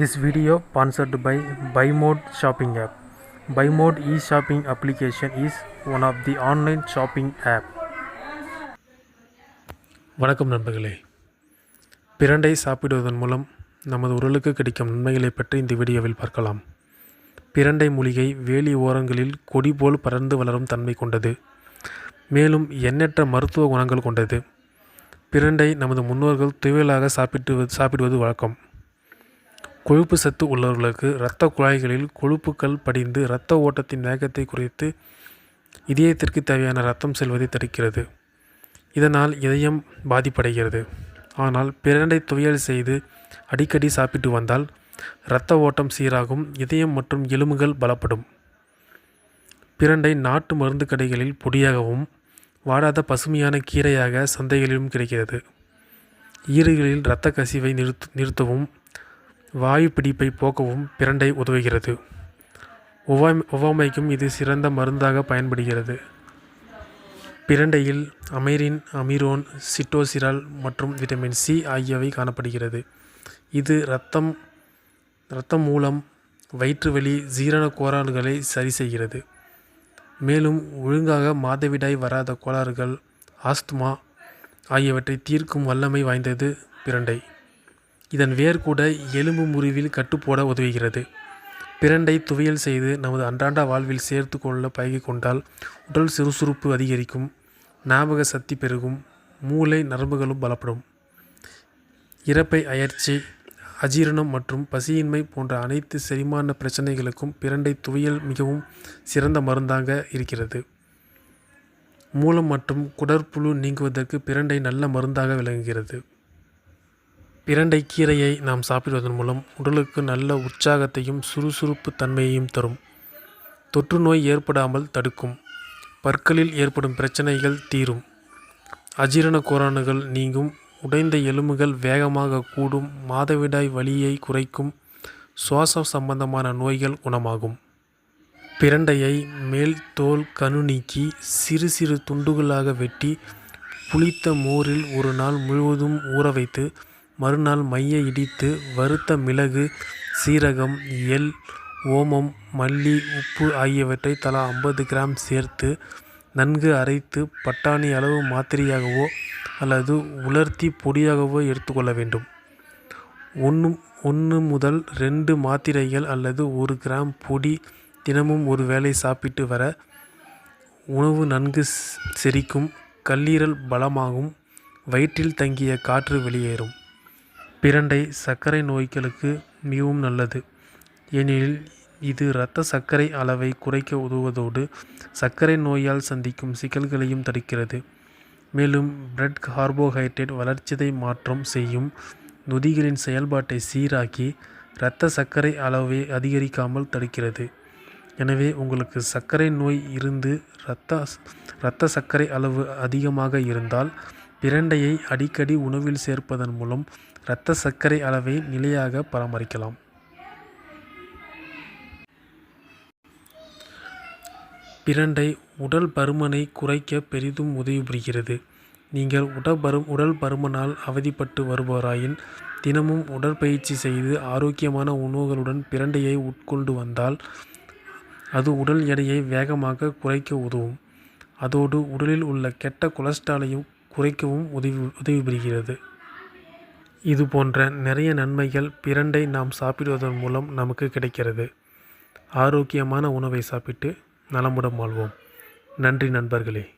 This video sponsored by shopping shopping app. Mode e-shopping application is one of the online shopping app. வணக்கம் நண்பர்களே. பிரண்டை சாப்பிடுவதன் மூலம் நமது உடலுக்கு கிடைக்கும் நன்மைகளை பற்றி இந்த வீடியோவில் பார்க்கலாம். பிரண்டை மூலிகை வேலி ஓரங்களில் கொடி போல் பறந்து வளரும் தன்மை கொண்டது. மேலும் எண்ணற்ற மருத்துவ குணங்கள் கொண்டது. பிரண்டை நமது முன்னோர்கள் துவையலாக சாப்பிட்டு சாப்பிடுவது வழக்கம். கொழுப்பு சத்து உள்ளவர்களுக்கு இரத்த குழாய்களில் கொழுப்புக்கள் படிந்து இரத்த ஓட்டத்தின் வேகத்தை குறைத்து இதயத்திற்கு தேவையான இரத்தம் செல்வதை தடுக்கிறது. இதனால் இதயம் பாதிப்படைகிறது. ஆனால் பிரண்டை துவையல் செய்து அடிக்கடி சாப்பிட்டு வந்தால் இரத்த ஓட்டம் சீராகும் இதயம் மற்றும் எலும்புகள் பலப்படும். பிரண்டை நாட்டு மருந்து கடைகளில் பொடியாகவும் வாடாத பசுமையான கீரையாக சந்தைகளிலும் கிடைக்கிறது. ஈறுகளில் இரத்த கசிவை நிறுத்து நிறுத்தவும் வாயு பிடிப்பை போக்கவும் பிரண்டை உதவுகிறது. ஒவ்வாய் ஒவ்வாமைக்கும் இது சிறந்த மருந்தாக பயன்படுகிறது. பிரண்டையில் அமைரின் அமிரோன் சிட்டோசிரால் மற்றும் விட்டமின் சி ஆகியவை காணப்படுகிறது. இது இரத்தம் இரத்தம் மூலம் வயிற்று வலி ஜீரண கோளாறுகளை சரி செய்கிறது. மேலும் ஒழுங்காக மாதவிடாய் வராத கோளாறுகள் ஆஸ்துமா ஆகியவற்றை தீர்க்கும் வல்லமை வாய்ந்தது பிரண்டை. இதன் வேர் கூட எலும்பு முறிவில் கட்டுப்போட உதவுகிறது. பிரண்டை துவையல் செய்து நமது அன்றாட வாழ்வில் சேர்த்து கொள்ள பழகிக் கொண்டால் உடல் சுறுசுறுப்பு அதிகரிக்கும் ஞாபக சக்தி பெருகும் மூளை நரம்புகளும் பலப்படும். இறப்பை அயற்சி அஜீரணம் மற்றும் பசியின்மை போன்ற அனைத்து செரிமான பிரச்சனைகளுக்கும் பிரண்டை துவையல் மிகவும் சிறந்த மருந்தாக இருக்கிறது. மூலம் மற்றும் குடற்புழு நீங்குவதற்கு பிரண்டை நல்ல மருந்தாக விளங்குகிறது. பிரண்டை கீரையை நாம் சாப்பிடுவதன் மூலம் உடலுக்கு நல்ல உற்சாகத்தையும் சுறுசுறுப்பு தன்மையையும் தரும். தொற்று நோய் ஏற்படாமல் தடுக்கும். பற்களில் ஏற்படும் பிரச்சனைகள் தீரும். அஜீரண கோரானுகள் நீங்கும். உடைந்த எலும்புகள் வேகமாக கூடும். மாதவிடாய் வலியை குறைக்கும். சுவாச சம்பந்தமான நோய்கள் குணமாகும். பிரண்டையை மேல் தோல் கணு நீக்கி சிறு சிறு துண்டுகளாக வெட்டி புளித்த மோரில் ஒரு நாள் முழுவதும் ஊற வைத்து மறுநாள் மைய இடித்து வறுத்த மிளகு சீரகம் எள் ஓமம் மல்லி உப்பு ஆகியவற்றை தலா ஐம்பது கிராம் சேர்த்து நன்கு அரைத்து பட்டாணி அளவு மாத்திரையாகவோ அல்லது உலர்த்தி பொடியாகவோ எடுத்துக்கொள்ள வேண்டும். ஒன்று ஒன்று முதல் ரெண்டு மாத்திரைகள் அல்லது ஒரு கிராம் பொடி தினமும் ஒரு வேளை சாப்பிட்டு வர உணவு நன்கு செரிக்கும் கல்லீரல் பலமாகும் வயிற்றில் தங்கிய காற்று வெளியேறும். பிரண்டை சர்க்கரை நோய்களுக்கு மிகவும் நல்லது. ஏனெனில் இது இரத்த சர்க்கரை அளவை குறைக்க உதவுவதோடு சர்க்கரை நோயால் சந்திக்கும் சிக்கல்களையும் தடுக்கிறது. மேலும் பிரெட் கார்போஹைட்ரேட் வளர்ச்சிதை மாற்றம் செய்யும் நொதிகளின் செயல்பாட்டை சீராக்கி இரத்த சர்க்கரை அளவை அதிகரிக்காமல் தடுக்கிறது. எனவே உங்களுக்கு சர்க்கரை நோய் இருந்து இரத்த இரத்த சர்க்கரை அளவு அதிகமாக இருந்தால் பிரண்டையை அடிக்கடி உணவில் சேர்ப்பதன் மூலம் இரத்த சர்க்கரை அளவை நிலையாக பராமரிக்கலாம். பிரண்டை உடல் பருமனை குறைக்க பெரிதும் உதவி புரிகிறது. நீங்கள் உடல் பரு உடல் பருமனால் அவதிப்பட்டு வருபவராயின் தினமும் உடற்பயிற்சி செய்து ஆரோக்கியமான உணவுகளுடன் பிரண்டையை உட்கொண்டு வந்தால் அது உடல் எடையை வேகமாக குறைக்க உதவும். அதோடு உடலில் உள்ள கெட்ட கொலஸ்ட்ராலையும் குறைக்கவும் உதவி உதவி புரிகிறது இது போன்ற நிறைய நன்மைகள் பிரண்டை நாம் சாப்பிடுவதன் மூலம் நமக்கு கிடைக்கிறது. ஆரோக்கியமான உணவை சாப்பிட்டு நலமுடன் வாழ்வோம். நன்றி நண்பர்களே.